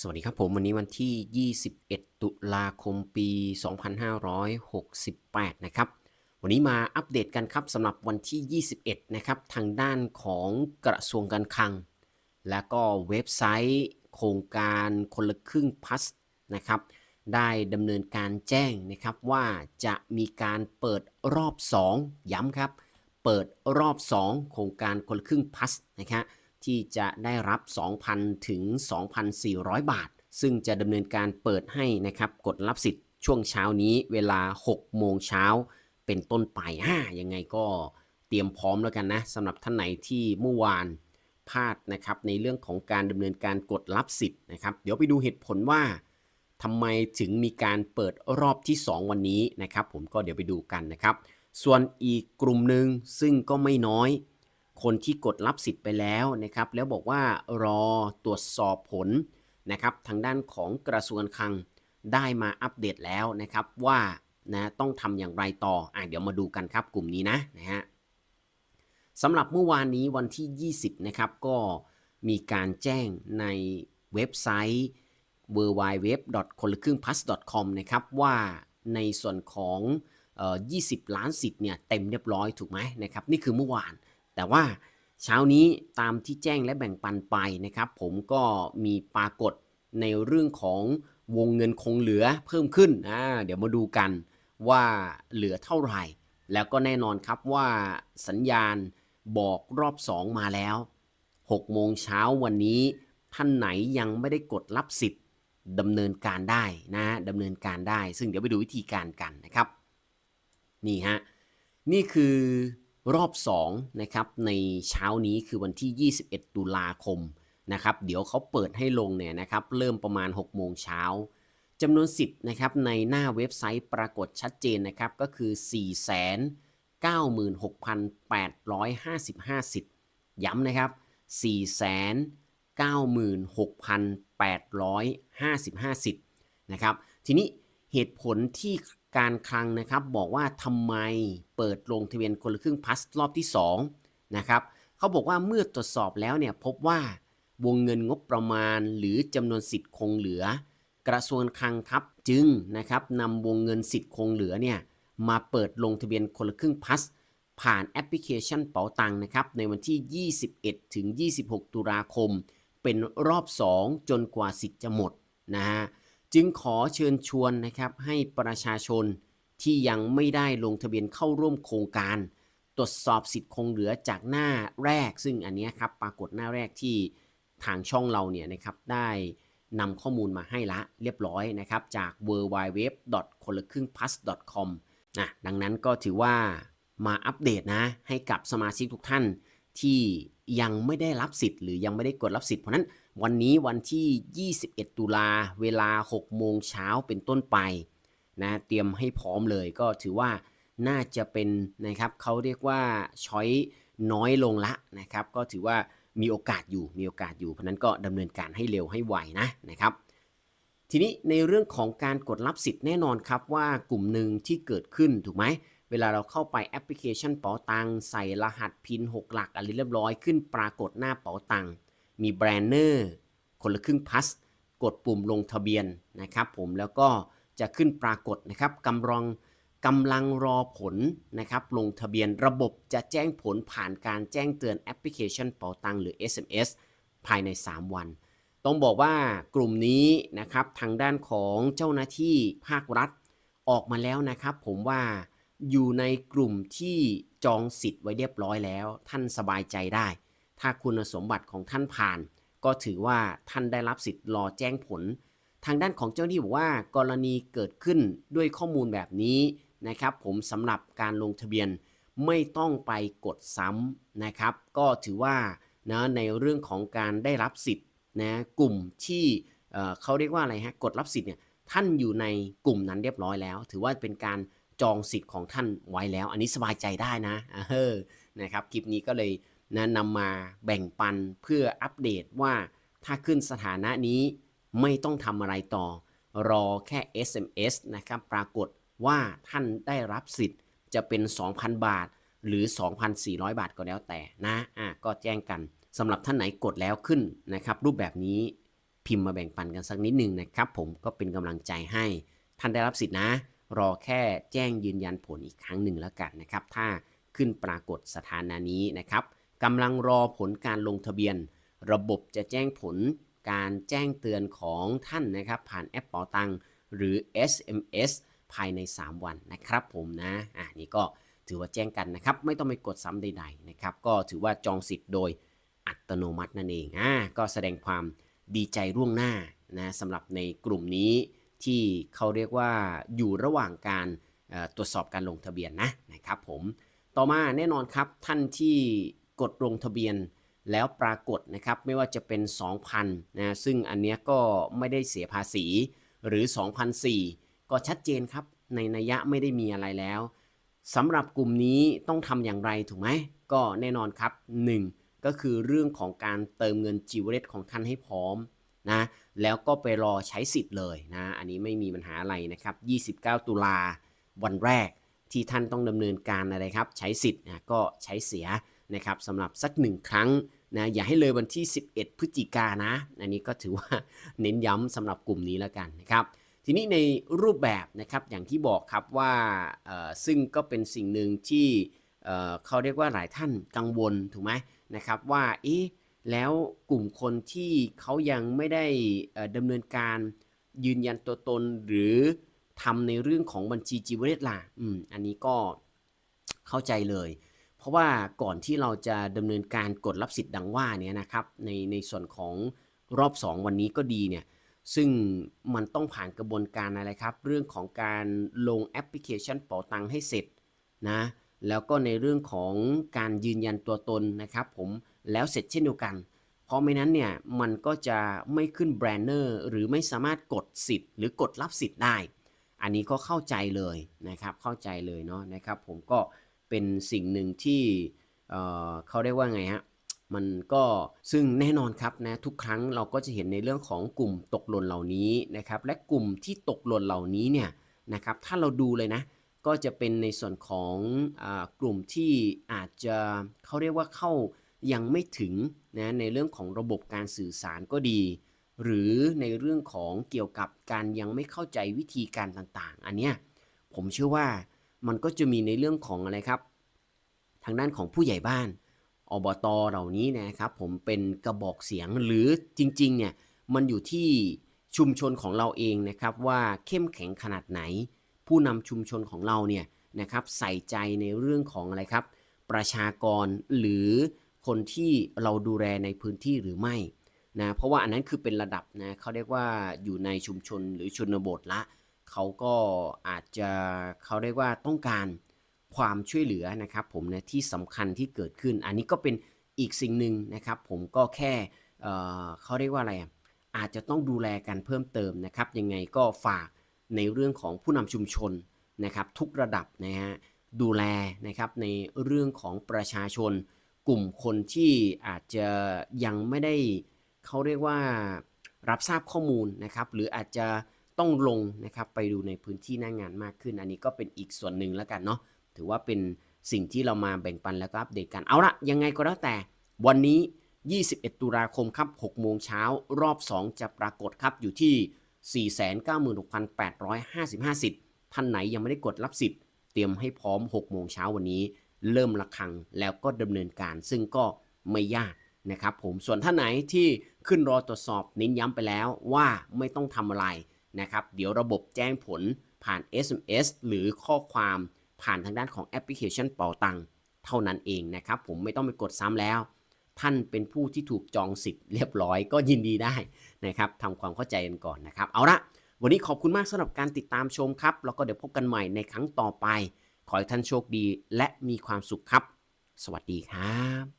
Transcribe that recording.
สวัสดีครับผมวันนี้วันที่ 21 ตุลาคมปี 2568 นะครับ วันนี้มาอัปเดตกันครับสำหรับวันที่ 21 นะครับทางด้านของกระทรวงการคลัง และก็เว็บไซต์โครงการคนละครึ่งพัสนะครับได้ดำเนินการแจ้งนะครับว่าจะมีการเปิดรอบ 2 ย้ำครับ เปิดรอบ 2 โครงการคนละครึ่งพัสนะครับ ที่จะได้รับ 2,000 ถึง 2,400 บาท ซึ่งจะดำเนินการเปิดให้นะครับกดรับสิทธิ์ช่วงเช้านี้เวลา 6 โมงเช้าเป็นต้นไปอ่ายังไงก็เตรียมพร้อมแล้วกันนะสำหรับท่านไหนที่เมื่อวานพลาดนะครับในเรื่องของการดำเนินการกดรับสิทธิ์นะครับ เดี๋ยวไปดูเหตุผลว่าทำไมถึงมีการเปิดรอบที่ 2 วันนี้นะครับ ผมก็เดี๋ยวไปดูกันนะครับ ส่วนอีกกลุ่มหนึ่งซึ่งก็ไม่น้อย คนที่กดรับสิทธิ์ไปแล้วนะครับแล้วบอกว่ารอตรวจสอบผลนะครับทางด้านของกระทรวงคลังได้มาอัปเดตแล้วนะครับว่านะต้องทำอย่างไรต่ออะเดี๋ยวมาดูกันครับกลุ่มนี้นะนะฮะสำหรับเมื่อวานนี้วันที่ 20 นะครับก็มีการแจ้งในเว็บไซต์ w w w c o n l a k r ư n g p l u s c o m นะครับว่าในส่วนของเอ่อ20 ล้านสิทธิ์เนี่ยเต็มเรียบร้อยถูกไหมนะครับนี่คือเมื่อวาน แต่ว่าเช้านี้ตามที่แจ้งและแบ่งปันไปนะครับ ผมก็มีปรากฏในเรื่องของวงเงินคงเหลือเพิ่มขึ้นอ่าเดี๋ยวมาดูกันว่าเหลือเท่าไหร่ แล้วก็แน่นอนครับว่าสัญญาณบอกรอบ 2 มาแล้ว6โมงเช้าวันนี้ท่านไหนยังไม่ได้กดรับสิทธิ์ดำเนินการได้นะดำเนินการได้ ซึ่งเดี๋ยวไปดูวิธีการกันนะครับ นี่ฮะ นี่คือ รอบ2นะครับในเช้านี้คือวันที่ 21 ตุลาคมนะครับเดี๋ยวเขาเปิดให้ลงเนี่ยนะครับเริ่มประมาณ 6 โมงเช้าจำนวนสิทธิ์นะครับในหน้าเว็บไซต์ปรากฏชัดเจนนะครับก็คือ 496,855 สิทธิ์ย้ำนะครับ 496,855 สิทธิ์นะครับทีนี้เหตุผลที่ การคลังนะครับบอกว่าทำไมเปิดลงทะเบียนคนละครึ่งพัสรอบที่2นะครับเขาบอกว่าเมื่อตรวจสอบแล้วเนี่ยพบว่าวงเงินงบประมาณ หรือจำนวนสิทธิ์คงเหลือ กระทรวงคลังครับจึงนะครับนำวงเงินสิทธิ์คงเหลือเนี่ยมาเปิดลงทะเบียนคนละครึ่งพัสผ่านแอปพลิเคชันเป๋าตังนะครับในวันที่ 21 ถึง 26 ตุลาคม เป็นรอบ 2 จนกว่าสิทธิ์จะหมดนะฮะ จึงขอเชิญชวนนะครับให้ประชาชนที่ยังไม่ได้ลงทะเบียนเข้าร่วมโครงการ ตรวจสอบสิทธิ์คงเหลือจากหน้าแรก ซึ่งอันนี้ครับปรากฏหน้าแรกที่ทางช่องเราเนี่ยนะครับได้นำข้อมูลมาให้ละเรียบร้อยนะครับจาก w w w c o n l a k r ư n g p l u s c o m นะดังนั้นก็ถือว่ามาอัปเดตนะให้กับสมาชิกทุกท่านที่ยังไม่ได้รับสิทธิ์หรือยังไม่ได้กดรับสิทธิ์เพราะนั้น วันนี้วันที่ 21 ตุลาเวลา 6 โมงเช้าเป็นต้นไปนะเตรียมให้พร้อมเลยก็ถือว่าน่าจะเป็นนะครับเขาเรียกว่าช้อยน้อยลงละนะครับ ก็ถือว่ามีโอกาสอยู่มีโอกาสอยู่เพราะนั้นก็ดำเนินการให้เร็วให้ไวนะนะครับ ทีนี้ในเรื่องของการกดรับสิทธิ์แน่นอนครับว่ากลุ่มหนึ่งที่เกิดขึ้นถูกไหมเวลาเราเข้าไปแอปพลิเคชันเป๋าตังใส่รหัสพิน 6 หลักอะไรเรียบร้อยขึ้นปรากฏหน้าเป๋าตัง มีแบรนเนอร์คนละครึ่งพัสกดปุ่มลงทะเบียนนะครับผมแล้วก็จะขึ้นปรากฏนะครับกำลังกำลังรอผลนะครับลงทะเบียนระบบจะแจ้งผลผ่านการแจ้งเตือนแอปพลิเคชันเป๋าตังหรือ SMS ภายใน 3 วัน ต้องบอกว่ากลุ่มนี้นะครับทางด้านของเจ้าหน้าที่ภาครัฐออกมาแล้วนะครับ ผมว่าอยู่ในกลุ่มที่จองสิทธิ์ไว้เรียบร้อยแล้ว ท่านสบายใจได้ ถ้าคุณสมบัติของท่านผ่าน ก็ถือว่าท่านได้รับสิทธิ์รอแจ้งผล ทางด้านของเจ้าหน้าที่บอกว่ากรณีเกิดขึ้นด้วยข้อมูลแบบนี้นะครับ ผมสำหรับการลงทะเบียนไม่ต้องไปกดซ้ำนะครับ ก็ถือว่านะในเรื่องของการได้รับสิทธิ์นะกลุ่มที่เอ่อเขาเรียกว่าอะไรฮะกดรับสิทธิ์เนี่ยท่านอยู่ในกลุ่มนั้นเรียบร้อยแล้ว ถือว่าเป็นการจองสิทธิ์ของท่านไว้แล้ว อันนี้สบายใจได้นะเออนะครับคลิปนี้ก็เลย นะนำมาแบ่งปันเพื่ออัปเดตว่าถ้าขึ้นสถานะนี้ไม่ต้องทำอะไรต่อ รอแค่ SMS นะครับปรากฏว่าท่านได้รับสิทธิ์จะเป็น 2,000 บาท หรือ 2,400 บาทก็แล้วแต่นะอะก็แจ้งกันสำหรับท่านไหนกดแล้วขึ้นนะครับ รูปแบบนี้พิมพ์มาแบ่งปันกันสักนิดหนึ่งนะครับ ผมก็เป็นกำลังใจให้ ท่านได้รับสิทธินะ รอแค่แจ้งยืนยันผลอีกครั้งหนึ่งแล้วกันนะครับ ถ้าขึ้นปรากฏสถานะนี้นะครับ กำลังรอผลการลงทะเบียน ระบบจะแจ้งผลการแจ้งเตือนของท่านนะครับ ผ่านแอปเป๋าตังหรือ SMS ภายใน 3 วันนะครับผมนะอะนี่ก็ถือว่าแจ้งกันนะครับ ไม่ต้องไปกดซ้ำใดๆนะครับ ก็ถือว่าจองสิทธิ์โดยอัตโนมัตินั่นเองอะก็แสดงความดีใจร่วงหน้านะสำหรับในกลุ่มนี้ที่เขาเรียกว่าอยู่ระหว่างการตรวจสอบการลงทะเบียนนะนะครับผม ต่อมาแน่นอนครับท่านที่ กดลงทะเบียนแล้วปรากฏนะครับไม่ว่าจะเป็น 2,000นะซึ่งอันเนี้ยก็ไม่ได้เสียภาษีหรือ 2,004ก็ชัดเจนครับ ในนัยยะไม่ได้มีอะไรแล้วสำหรับกลุ่มนี้ต้องทำอย่างไรถูกไหม ก็แน่นอนครับ 1 ก็คือเรื่องของการเติมเงินจิวเวลตของท่านให้พร้อมนะแล้วก็ไปรอใช้สิทธิ์เลยนะอันนี้ไม่มีปัญหาอะไรนะครับ 29 ตุลาวันแรกที่ท่านต้องดำเนินการอะไรครับ ใช้สิทธิ์นะก็ใช้เสีย นะครับสำหรับสักหนึ่งครั้งนะอย่าให้เลยวันที่ 11 พฤศจิกานะ อันนี้ก็ถือว่าเน้นย้ำสำหรับกลุ่มนี้แล้วกันนะครับ ทีนี้ในรูปแบบนะครับอย่างที่บอกครับว่าซึ่งก็เป็นสิ่งหนึ่งที่เเขาเรียกว่าหลายท่านกังวลถูกไหมนะครับว่าเอ๊ะแล้วกลุ่มคนที่เขายังไม่ได้ดำเนินการยืนยันตัวตนหรือทำในเรื่องของบัญชีจิวเวลตล่ะอืมอันนี้ก็เข้าใจเลย เพราะว่าก่อนที่เราจะดำเนินการกดรับสิทธิ์ดังว่าเนี่ยนะครับในในส่วนของรอบ 2 วันนี้ก็ดีเนี่ยซึ่งมันต้องผ่านกระบวนการอะไรครับ เรื่องของการลงแอปพลิเคชันเป๋าตังค์ให้เสร็จนะแล้วก็ในเรื่องของการยืนยันตัวตนนะครับผมแล้วเสร็จเช่นเดียวกัน เพราะไม่นั้นเนี่ยมันก็จะไม่ขึ้นแบรนเนอร์หรือไม่สามารถกดสิทธิ์หรือกดรับสิทธิ์ได้ อันนี้ก็เข้าใจเลยนะครับเข้าใจเลยเนาะนะครับผมก็ เป็นสิ่งหนึ่งที่เเขาเรียกว่าไงฮะมันก็ซึ่งแน่นอนครับนะทุกครั้งเราก็จะเห็นในเรื่องของกลุ่มตกหล่นเหล่านี้นะครับและกลุ่มที่ตกหล่นเหล่านี้เนี่ยนะครับถ้าเราดูเลยนะก็จะเป็นในส่วนของอกลุ่มที่อาจจะเขาเรียกว่าเข้ายังไม่ถึงนะในเรื่องของระบบการสื่อสารก็ดี หรือในเรื่องของเกี่ยวกับการยังไม่เข้าใจวิธีการต่างๆ อันเนี้ยผมเชื่อว่า มันก็จะมีในเรื่องของอะไรครับ ทางด้านของผู้ใหญ่บ้านอบตเหล่านี้นะครับ ผมเป็นกระบอกเสียงหรือจริงๆเนี่ยมันอยู่ที่ชุมชนของเราเองนะครับว่าเข้มแข็งขนาดไหน ผู้นำชุมชนของเราเนี่ยนะครับใส่ใจในเรื่องของอะไรครับ ประชากรหรือคนที่เราดูแลในพื้นที่หรือไม่นะเพราะว่าอันนั้นคือเป็นระดับนะเขาเรียกว่าอยู่ในชุมชนหรือชนบทละ เขาก็อาจจะเขาเรียกว่าต้องการความช่วยเหลือนะครับ ผมนะที่สำคัญที่เกิดขึ้น อันนี้ก็เป็นอีกสิ่งหนึ่งนะครับ ผมก็แค่เเขาเรียกว่าอะไรอะอาจจะต้องดูแลกันเพิ่มเติมนะครับ ยังไงก็ฝากในเรื่องของผู้นำชุมชนนะครับ ทุกระดับนะฮะดูแลนะครับในเรื่องของประชาชน กลุ่มคนที่อาจจะยังไม่ได้เขาเรียกว่ารับทราบข้อมูลนะครับ หรืออาจจะ ต้องลงนะครับไปดูในพื้นที่หน้างงานมากขึ้น อันนี้ก็เป็นอีกส่วนหนึ่งแล้วกันเนาะถือว่าเป็นสิ่งที่เรามาแบ่งปันแล้วก็อัปเดตกันเอาละยังไงก็แล้วแต่ วันนี้ 21 ตุลาคมครับ6โมงเช้ารอบ 2 จะปรากฏครับอยู่ที่ 496,855 สิทธิ์ท่านไหนยังไม่ได้กดรับสิทธิ์เตรียมให้พร้อม 6 โมงเช้าวันนี้ เริ่มระคังแล้วก็ดำเนินการ ซึ่งก็ไม่ยากนะครับผมส่วนท่านไหนที่ขึ้นรอตรวจสอบเน้นย้ำไปแล้วว่าไม่ต้องทำอะไร นะครับ เดี๋ยวระบบแจ้งผลผ่าน SMS หรือข้อความผ่านทางด้านของแอปพลิเคชันเป๋าตังเท่านั้นเองนะครับ ผมไม่ต้องไปกดซ้ำแล้ว ท่านเป็นผู้ที่ถูกจองสิทธิ์เรียบร้อยก็ยินดีได้นะครับทำความเข้าใจกันก่อนนะครับ เอาละวันนี้ขอบคุณมากสำหรับการติดตามชมครับ แล้วก็เดี๋ยวพบกันใหม่ในครั้งต่อไป ขอให้ท่านโชคดีและมีความสุขครับ สวัสดีครับ